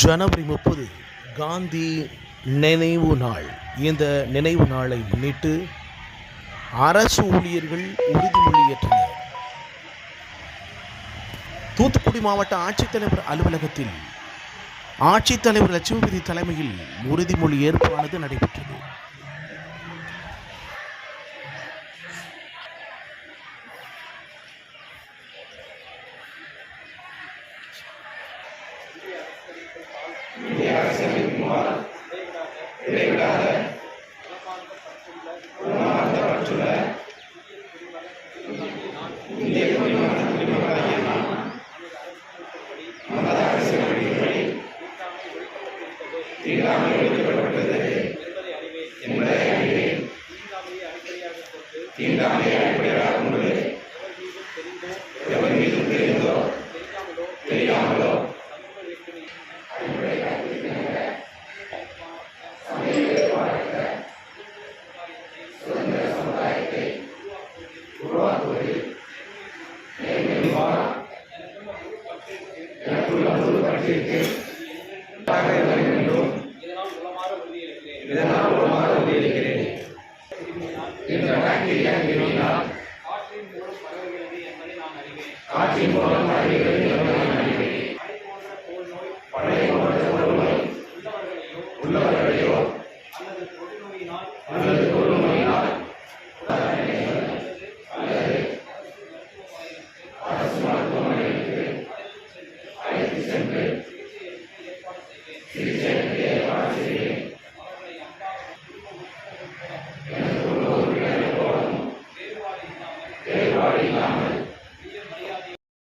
ஜனவரி முப்பது காந்தி நினைவு நாள். இந்த நினைவு நாளை முன்னிட்டு அரசு ஊழியர்கள் உறுதிமொழியேற்றனர் தூத்துக்குடி மாவட்ட ஆட்சித்தலைவர் அலுவலகத்தில் ஆட்சித்தலைவர் லட்சுமிபதி தலைமையில் உறுதிமொழி ஏற்பானது நடைபெற்றது. இந்திய குடிமகன் குடிமகளாகிய நாம் நமது அரசு மொழியின்படி தீண்டாமை ஒழிக்கப்பட்டுள்ளது என்பதை அறிவேன் தீண்டாமையை அடிப்படையாக கொண்டு எவர் மீதும் தெரிந்தோ? தெரியாமலோ? இதனால் ஒரு மாறு உறுதியளிக்கிறேன் இந்த பாக்டீரியா கிருமினா காற்றின் மூலம் பரவுகிறது அல்லது தேர்வாடி இல்லாமல்